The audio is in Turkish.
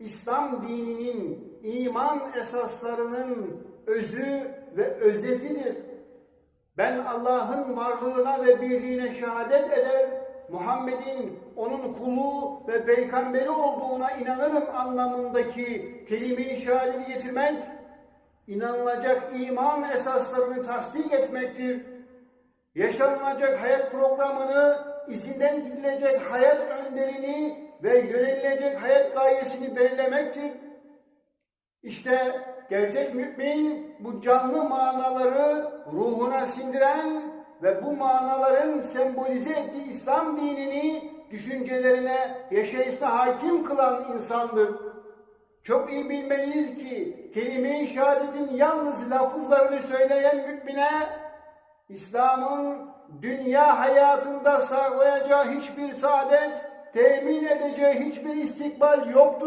İslam dininin iman esaslarının özü ve özetidir. Ben Allah'ın varlığına ve birliğine şehadet eder, Muhammed'in onun kulu ve peygamberi olduğuna inanırım anlamındaki kelime-i şehadeti getirmek, inanılacak iman esaslarını tasdik etmektir. Yaşanılacak hayat programını, izinden gidilecek hayat önderini ve yönelilecek hayat gayesini belirlemektir. İşte gerçek mümin bu canlı manaları ruhuna sindiren ve bu manaların sembolize ettiği İslam dinini düşüncelerine, yaşayışına hakim kılan insandır. Çok iyi bilmeliyiz ki kelime-i şehadetin yalnız lafızlarını söyleyen mümine İslam'ın dünya hayatında sağlayacağı hiçbir saadet, temin edeceği hiçbir istikbal yoktur.